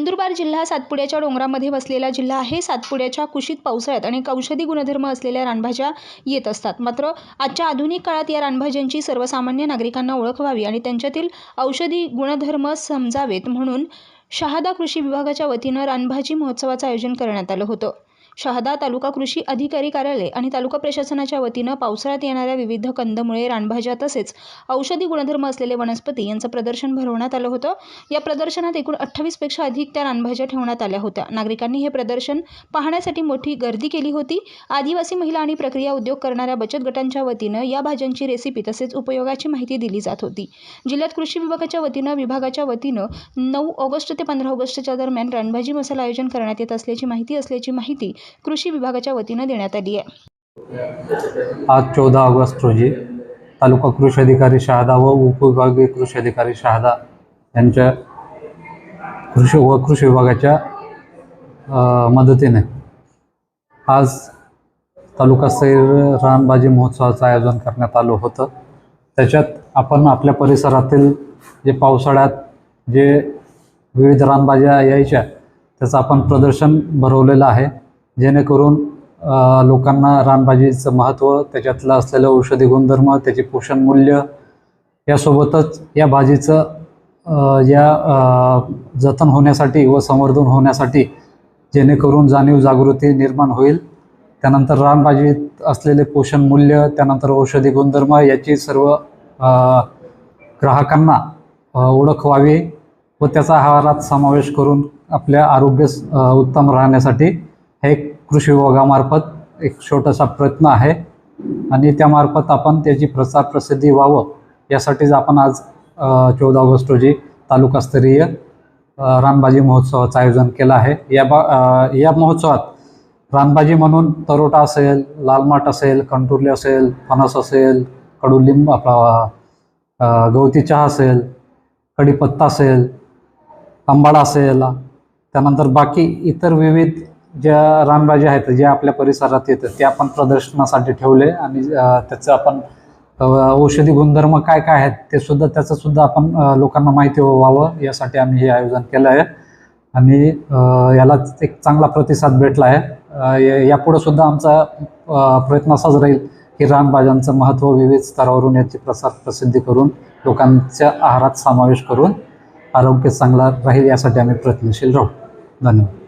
नंदुरबार जिल्हा सातपुड्याच्या डोंगरामध्ये वसलेला जिल्हा आहे. सातपुड्याच्या कुशीत पावसाळ्यात अनेक औषधी गुणधर्म असलेल्या रानभाज्या येत असतात. मात्र आजच्या आधुनिक काळात या रानभाज्यांची सर्वसामान्य नागरिकांना ओळख व्हावी आणि त्यांच्यातील औषधी गुणधर्म समजावेत म्हणून शहादा कृषी विभागाच्या वतीनं रानभाजी महोत्सवाचं आयोजन करण्यात आलं होतं. शहादा तालुका कृषी अधिकारी कार्यालय आणि तालुका प्रशासनाच्या वतीनं पावसाळ्यात येणाऱ्या विविध कंदमुळे रानभाज्या तसेच औषधी गुणधर्म असलेले वनस्पती यांचं प्रदर्शन भरवण्यात आलं होतं. या प्रदर्शनात एकूण अठ्ठावीसपेक्षा अधिक त्या रानभाज्या ठेवण्यात आल्या होत्या. नागरिकांनी हे प्रदर्शन पाहण्यासाठी मोठी गर्दी केली होती. आदिवासी महिला आणि प्रक्रिया उद्योग करणाऱ्या बचत गटांच्या वतीनं या भाज्यांची रेसिपी तसेच उपयोगाची माहिती दिली जात होती. जिल्ह्यात कृषी विभागाच्या वतीनं विभागाच्या वतीनं नऊ ऑगस्ट ते पंधरा ऑगस्टच्या दरम्यान रानभाजी मसाला आयोजन करण्यात येत असल्याची माहिती असल्याची माहिती कृषी विभागाच्या वतीनं देण्यात आली आहे. आज चौदा ऑगस्ट रोजी तालुका कृषी अधिकारी शहादा व उपविभागीय कृषी अधिकारी शहादा यांच्या कृषी व कृषी विभागाच्या मदतीने आज तालुका सैर रानबाजी महोत्सवाचं आयोजन करण्यात आलं होतं. त्याच्यात आपण आपल्या परिसरातील जे पावसाळ्यात जे विविध रानबाज्या यायच्या त्याचं आपण प्रदर्शन भरवलेलं आहे. जेणेकरून लोकांना रानभाजीचं महत्त्व त्याच्यातलं असलेलं औषधी गुणधर्म त्याचे पोषण मूल्य यासोबतच या भाजीचं या जतन होण्यासाठी व संवर्धन होण्यासाठी जेणेकरून जाणीव जागृती निर्माण होईल. त्यानंतर रानभाजीत असलेले पोषण मूल्य त्यानंतर औषधी गुणधर्म याची सर्व ग्राहकांना ओळख व्हावी व त्याचा आहारात समावेश करून आपल्या आरोग्य उत्तम राहण्यासाठी हे एक कृषी विभागामार्फत एक छोटासा प्रयत्न आहे. आणि त्यामार्फत आपण त्याची प्रसार प्रसिद्धी व्हावं यासाठीच आपण आज चौदा ऑगस्ट रोजी तालुकास्तरीय रानबाजी महोत्सवाचं आयोजन केलं आहे. या बा या महोत्सवात रानबाजी म्हणून तरोटा असेल लालमाट असेल कंटुरली असेल फणस असेल कडुलिंब आपला गवती चहा असेल कढीपत्ता असेल आंबाडा असेल त्यानंतर बाकी इतर विविध ज्या रानभाज्या आहेत ज्या आपल्या परिसरात येतात ते आपण प्रदर्शनासाठी ठेवले आणि त्याचं आपण औषधी गुणधर्म काय काय आहेत ते सुद्धा त्याचं सुद्धा आपण लोकांना माहिती व्हावं यासाठी आम्ही हे आयोजन केलं आहे. आणि याला एक चांगला प्रतिसाद भेटला आहे. या- यापुढं सुद्धा आमचा प्रयत्न असाच राहील की रानभाज्यांचं महत्त्व विविध स्तरावरून याची प्रसार प्रसिद्धी करून लोकांच्या आहारात समावेश करून आरोग्य चांगला राहील यासाठी आम्ही प्रयत्नशील राहू. धन्यवाद.